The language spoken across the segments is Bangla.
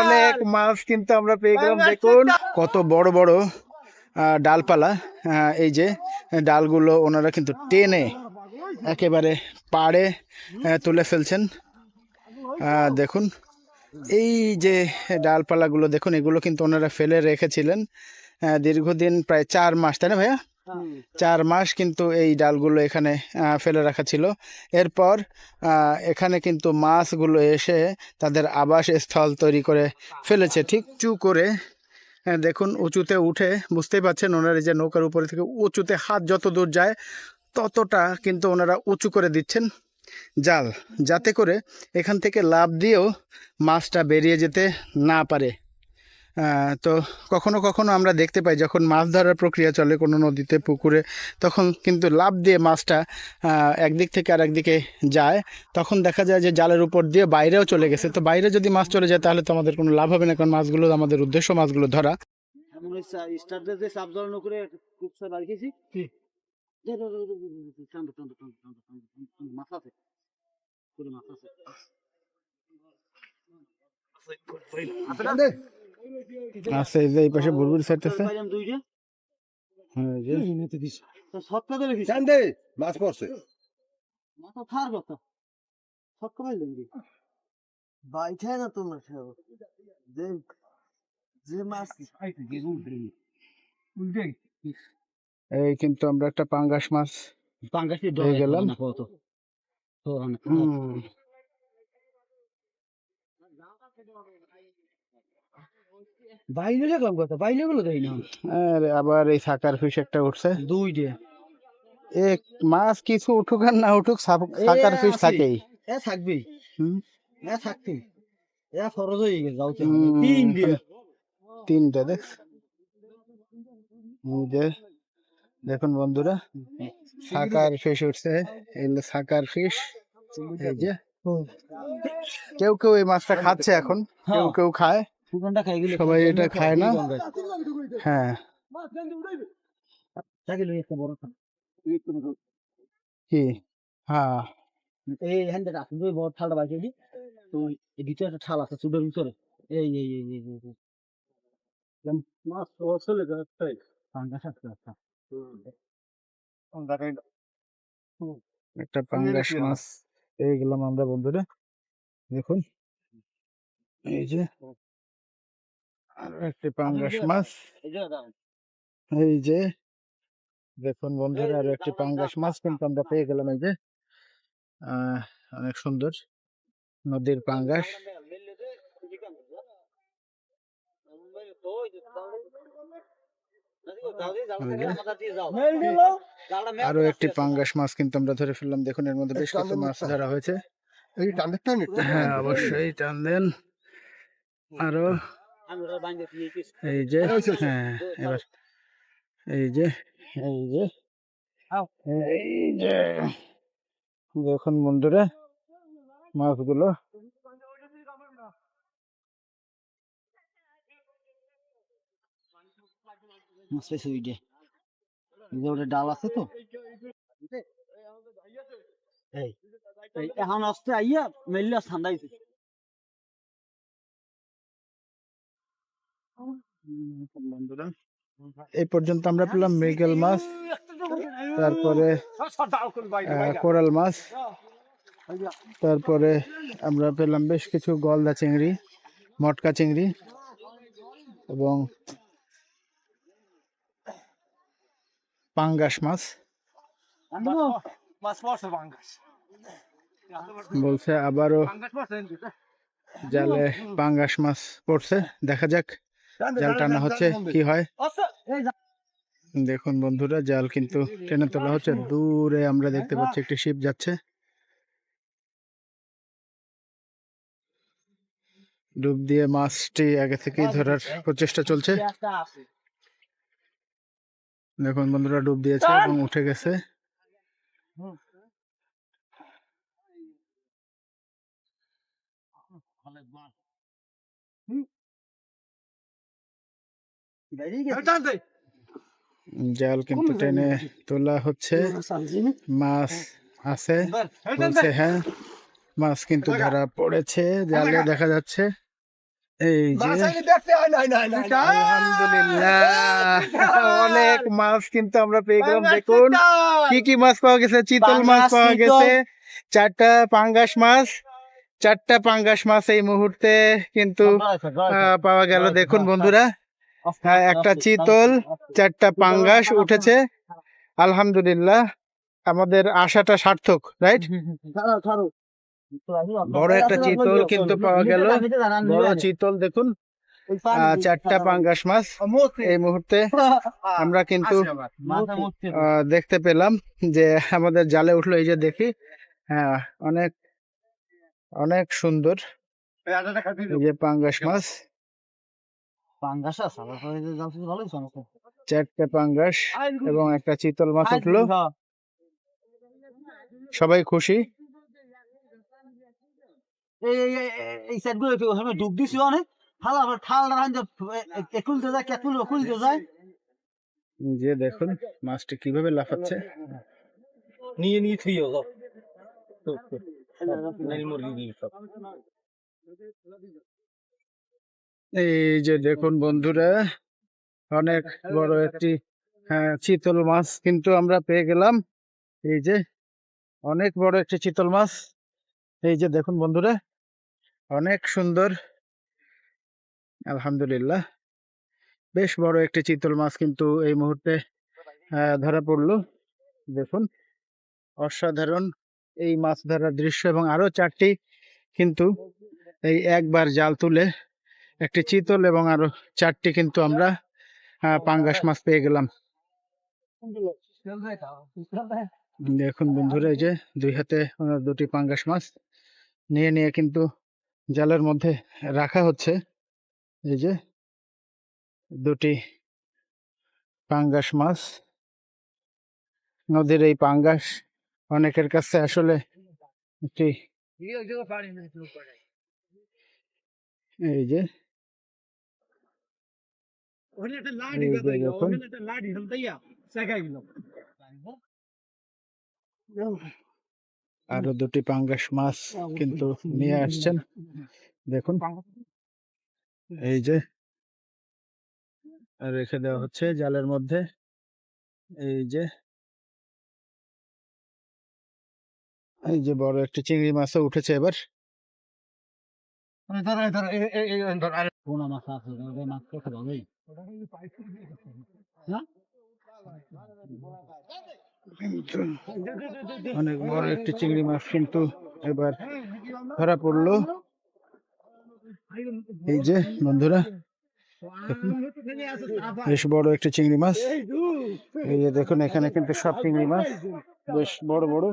অনেক মাছ কিন্তু আমরা পেয়ে গেলাম। দেখুন কত বড় বড় ডালপালা। এই যে ডালগুলো ওনারা কিন্তু টেনে একেবারে পাড়ে তুলে ফেলছেন। দেখুন এই যে ডালপালাগুলো দেখুন এগুলো কিন্তু ওনারা ফেলে রেখেছিলেন দীর্ঘদিন প্রায় চার মাস তাই না ভাইয়া? চার মাস কিন্তু এই ডালগুলো এখানে ফেলে রাখা ছিল। এরপর এখানে কিন্তু মাছগুলো এসে তাদের আবাস স্থল তৈরি করে ফেলেছে। ঠিক চু করে হ্যাঁ, দেখুন উঁচুতে উঠে বুঝতেই পারছেন ওনারা এই যে নৌকার উপরে থেকে উঁচুতে হাত যত দূর যায় ততটা কিন্তু ওনারা উঁচু করে দিচ্ছেন জাল যাতে করে এখান থেকে লাভ দিয়েও মাছটা বেরিয়ে যেতে না পারে। তো কখনো কখনো আমরা দেখতে পাই যখন মাছ ধরার প্রক্রিয়া চলে কোনো নদীতে পুকুরে তখন কিন্তু লাভ দিয়ে মাছটা একদিক থেকে আর একদিকে যায়। তখন দেখা যায় যে জালের উপর দিয়ে বাইরেও চলে গেছে। তো বাইরে যদি মাছ চলে যায় তাহলে তো আমাদের কোনো লাভ হবে না কারণ মাছগুলো আমাদের উদ্দেশ্য মাছগুলো ধরা। মাছ আছে। এই যে এই পাশে ছাড়তেছে হ্যাঁ, যে। মাছ পড়ছে। মাথা থার কথা। সৎকা পাইলাম কি? বাইঠায় না তোমার যে যে মাছ এই কিন্তু আমরা একটা পাঙ্গাস মাছ পাঙ্গাসি পেয়ে গেলাম। কত তো। হুম, বাইরে দেখলাম কথা বাইরে গুলো দেয় না। আরে আবার এই সাকার ফিশ একটা উঠছে। দুইটা। এক মাছ কিছু উঠুক আর না উঠুক সাকার ফিশ থাকেই। এ থাকবি হুম, এ থাকতি এ ফরজ হয়ে গেছে হুম। তিন তিনটা দেখ। এই যে দেখুন বন্ধুরা সাকার ফিশ উঠছে। এগুলো সাকার ফিশ এই যে। কেউ কেউ এই মাছটা খাচ্ছে এখন কেউ হ্যাঁ। কেউ খায়। খাই গেলে সবাই এটা খায় না। হ্যাঁ। কি? হ্যাঁ। এই দুই বড় থালটা বাইকে তো এই ভিতরে একটা থাল আছে ভিতরে। এই এই এই এই এই, এই। মাছ একটা পাঙ্গাস মাছ। পেয়ে গেলাম আমরা বন্ধুরা। দেখুন এই যে আরও একটি পাঙ্গাস মাছ। এই যে দেখুন বন্ধুরা আরও একটি পাঙ্গাস মাছ কিন্তু আমরা পেয়ে গেলাম এই যে। আহ, অনেক সুন্দর নদীর পাঙ্গাস। আরও একটি পাঙ্গাস মাছ কিন্তু আমরা ধরে ফেললাম। দেখুন এর মধ্যে বেশ কিছু মাছ ধরা হয়েছে। হয়? হ্যাঁ অবশ্যই টান দেন আরও এই যে হ্যাঁ এবার এই যে এই যে এই যে। দেখুন বন্ধুরা মাছগুলো ওটা ডাল আছে তো? এই এখন আসতে আইয়া এই পর্যন্ত আমরা পেলাম মৃগেল মাছ, তারপরে কোরাল মাছ, তারপরে আমরা পেলাম বেশ কিছু গলদা চিংড়ি, মটকা চিংড়ি এবং পাঙ্গাস মাছ। বলছে আবারও জালে পাঙ্গাস মাছ পড়ছে। দেখা যাক জাল টানা হচ্ছে কি হয়। দেখুন বন্ধুরা জাল কিন্তু টেনে তোলা হচ্ছে। দূরে আমরা দেখতে পাচ্ছি একটি শিপ যাচ্ছে। ডুব দিয়ে মাছটি আগে থেকেই ধরার প্রচেষ্টা চলছে। দেখুন বন্ধুরা ডুব দিয়েছে এবং উঠে গেছে। জাল কিন্তু টেনে তোলা হচ্ছে। মাছ আছে। বলছে হ্যাঁ মাছ কিন্তু ধরা পড়েছে। জালে দেখা যাচ্ছে। এই যে অনেক মাছ কিন্তু আমরা পেয়ে গেলাম। দেখুন কি কি মাছ পাওয়া গেছে? চিতল মাছ পাওয়া গেছে। চারটা পাঙ্গাস মাছ। চারটা পাঙ্গাস মাছ এই মুহূর্তে কিন্তু পাওয়া গেল। দেখুন বন্ধুরা। হ্যাঁ, একটা চিতল চারটা পাঙ্গাস উঠেছে। আলহামদুলিল্লাহ। আমাদের আশাটা সার্থক রাইট? বড় একটা চিতল কিন্তু পাওয়া গেল। বড় চিতল দেখুন। চারটা পাঙ্গাস মাছ এই মুহূর্তে। আমরা কিন্তু দেখতে পেলাম যে আমাদের জালে উঠল এই যে দেখি। হ্যাঁ অনেক অনেক সুন্দর যে পাঙ্গাস মাছ। পাঙ্গাসা চারটে পাঙ্গাস এবং একটা চিতল মাছ উঠল। সবাই খুশি? এই একটু ওখানে ডুব দিছি অনেক। ভালো আবার রান যে একুলতে যায় খুলতে যায়। যে দেখুন মাছটি কীভাবে লাফাচ্ছে। নিয়ে নিয়ে সব। এই যে দেখুন বন্ধুরা অনেক বড় একটি হ্যাঁ, চিতল মাছ কিন্তু আমরা পেয়ে গেলাম। এই যে অনেক বড় একটি চিতল মাছ। এই যে দেখুন বন্ধুরা অনেক সুন্দর। আলহামদুলিল্লাহ। বেশ বড় একটি চিতল মাছ কিন্তু এই মুহূর্তে ধরা পড়ল। দেখুন, অসাধারণ এই মাছ ধরার দৃশ্য এবং আরও চারটি কিন্তু এই একবার জাল তুলে একটি চিতল এবং আরও চারটি কিন্তু আমরা পাঙ্গাস মাছ পেয়ে গেলাম। দেখুন বন্ধুরা, এই যে দুই হাতে দুটি পাঙ্গাস মাছ। নিয়ে নিয়ে কিন্তু জালের মধ্যে রাখা হচ্ছে। এই যে দুটি পাঙ্গাস মাছ। নদীর এই পাঙ্গাস অনেকের কাছে আসলে একটি এই যে দেখুন আরও দুটি পাঙ্গাস মাছ কিন্তু নিয়ে আসছেন। দেখুন। এই যে। রেখে দেওয়া হচ্ছে জালের মধ্যে। এই যে। এই যে বড় একটি চিংড়ি মাছও উঠেছে এবার। মাছ। অনেক বড় একটি চিংড়ি মাছ কিন্তু এবার ধরা পড়ল। এই যে, বন্ধুরা বেশ বড় একটি চিংড়ি মাছ। এই যে, দেখুন, এখানে কিন্তু সব চিংড়ি মাছ, বেশ বড় বড়।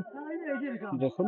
দেখুন।